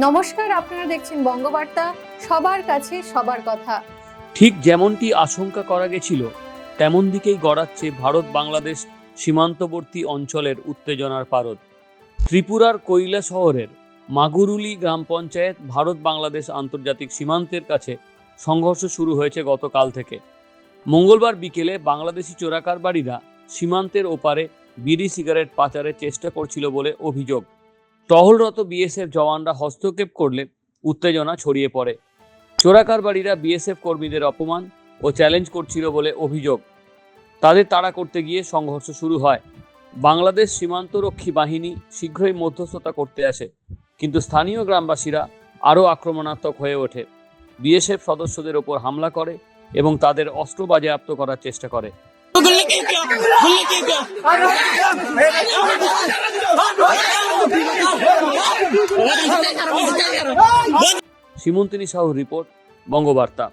নমস্কার, আপনারা দেখছেন বঙ্গবার্তা। সবার কাছে সবার কথা। ঠিক যেমনটি আশঙ্কা করা গেছিল, তেমন দিকেই গড়াচ্ছে ভারত বাংলাদেশ সীমান্তবর্তী অঞ্চলের উত্তেজনার পারদ। ত্রিপুরার কৈলা শহরের মাগুরুলি গ্রাম পঞ্চায়েত ভারত বাংলাদেশ আন্তর্জাতিক সীমান্তের কাছে সংঘর্ষ শুরু হয়েছে গতকাল থেকে। মঙ্গলবার বিকেলে বাংলাদেশি চোরাকারবারীরা সীমান্তের ওপারে বিড়ি সিগারেট পাচারের চেষ্টা করছিল বলে অভিযোগ। টহলরত বিএসএফ জওয়ানরা হস্তক্ষেপ করলে উত্তেজনা ছড়িয়ে পড়ে চোরাকারবারীরা বিএসএফ কর্মীদের অপমান ও চ্যালেঞ্জ করছিল বলে অভিযোগ তাদের তাড়া করতে গিয়ে সংঘর্ষ শুরু হয় বাংলাদেশ সীমান্তরক্ষী বাহিনী শীঘ্রই মধ্যস্থতা করতে আসে কিন্তু স্থানীয় গ্রামবাসীরা আরও আক্রমণাত্মক হয়ে ওঠে বিএসএফ সদস্যদের ওপর হামলা করে এবং তাদের অস্ত্র বাজেয়াপ্ত করার চেষ্টা করে সীমন্তিনী সাহু রিপোর্ট বঙ্গবার্তা